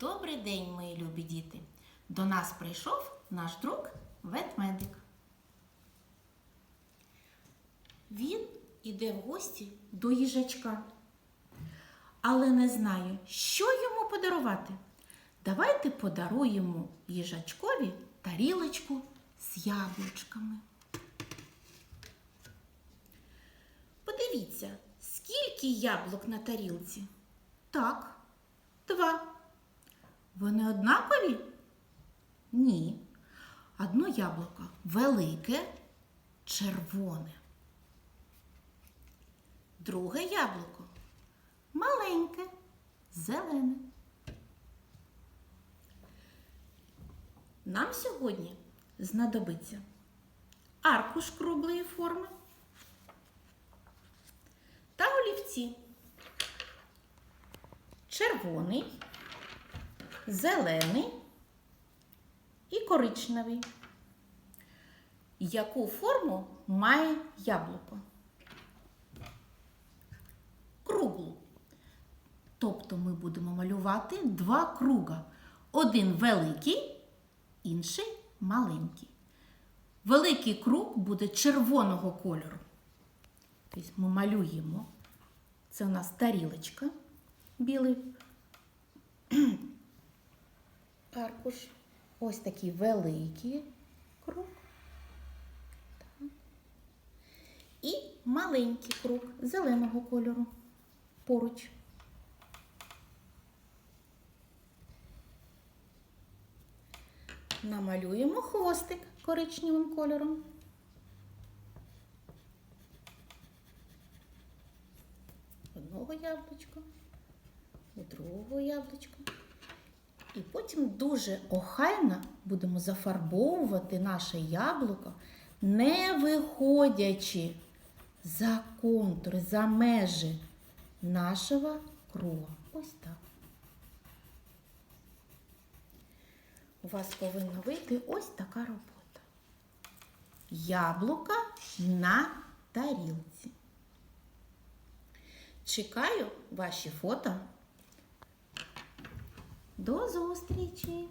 Добрий день, мої любі діти! До нас прийшов наш друг ведмедик. Він іде в гості до їжачка, але не знає, що йому подарувати. Давайте подаруємо їжачкові тарілочку з яблучками. Подивіться, скільки яблук на тарілці? Так. Вони однакові? Ні. Одно яблуко велике, червоне. Друге яблуко маленьке, зелене. Нам сьогодні знадобиться аркуш круглої форми та олівці. Червоний, зелений і коричневий. Яку форму має яблуко? Круглу. Тобто ми будемо малювати два круга. Один великий, інший маленький. Великий круг буде червоного кольору. Тобто ми малюємо. Це у нас тарілочка білий аркуш. Ось такий великий круг. І маленький круг зеленого кольору поруч. Намалюємо хвостик коричневим кольором. Одного яблучка, другого яблучка. Потім дуже охайно будемо зафарбовувати наше яблуко, не виходячи за контури, за межі нашого круга. Ось так. У вас повинна вийти ось така робота. Яблука на тарілці. Чекаю ваші фото. До зустрічі!